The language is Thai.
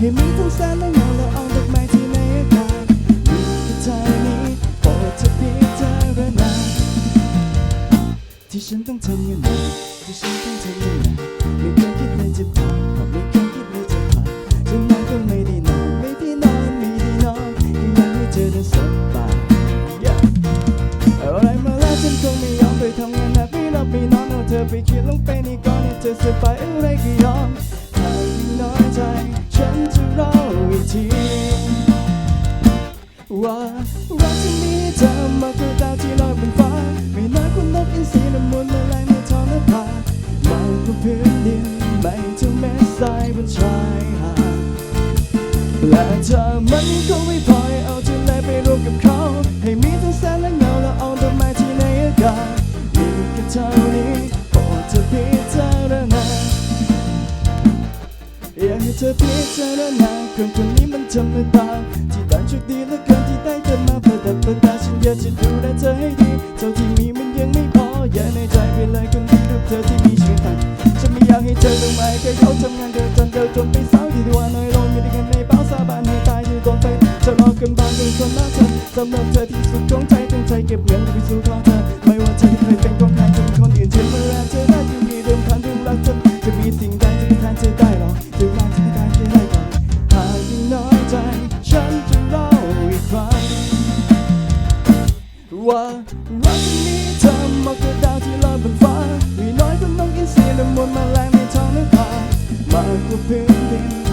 ให้มีทั้งแสนและเงาและเอาดอกไม้ที่ในอากาศมีแค่เท่านี้โปรดเธอพิจารณาที่ฉันต้องทำยังไงที่ฉันต้องทำยังไงไม่เคยคิดเลยจะผ่านก็ไม่เคยคิดเลยจะผ่านฉันอนก็ไม่ได้นอน ไม่ได้นอน ไม่ได้นอนแค่อยากให้เธอนั้นสบาย Yeah อะไรมาแล้วฉันคงไม่ยอมไปทำงานนักไม่รับไม่นอนเอาเธอไปเขียนลงไปในก่อนให้เธอสบายอะไรก็ ว่ารักที่มีเธอมากกว่าดาวที่ลอยบนฟ้า ไม่น้อยกว่านกอินทรีน้ำมนต์ละลายในท้องนภามากกว่าพื้นดินไม่เท่าเม็ดทรายบนชายหาดและเธอมันคงไม่พอให้เอาทะเลไปรวมกับเขา ให้มีทั้งแสนและเงาและเอาดอกไม้ที่ในอากาศมีแค่เท่านี้โปรดเธอพิจารณาอยากให้เธอพิจารณาคนคนนี้มันธรรมดา ที่โชคดีเหลือเกินที่ได้เธอมาเพื่อดับเบิลตาฉันอยากจะดูแลเธอให้ดีเท่าที่มีมันยังไม่พออย่าในใจไปเลยคนที่รูปเธอที่มีชื่อทันฉันไม่อยากให้เธอต้องมาแค่เขาทำงานเดินจนเดินจนไปสาวที่ตัวน้อยลงอยู่ด้วยกันในเป้าสาบานให้ตายอยู่ก่อนไปจะรอกันบางเป็นคนละเธอสำหรับเธอที่สุดของใจตั้งใจเก็บเงินไปสู่ของเธอไม่ รักที่มีเธอมากกว่าดาวที่ลอยบนฟ้า มีน้อยกว่านกอินทรีน้ำมนต์มาแรงในท้องนภามากกว่าพื้นดิน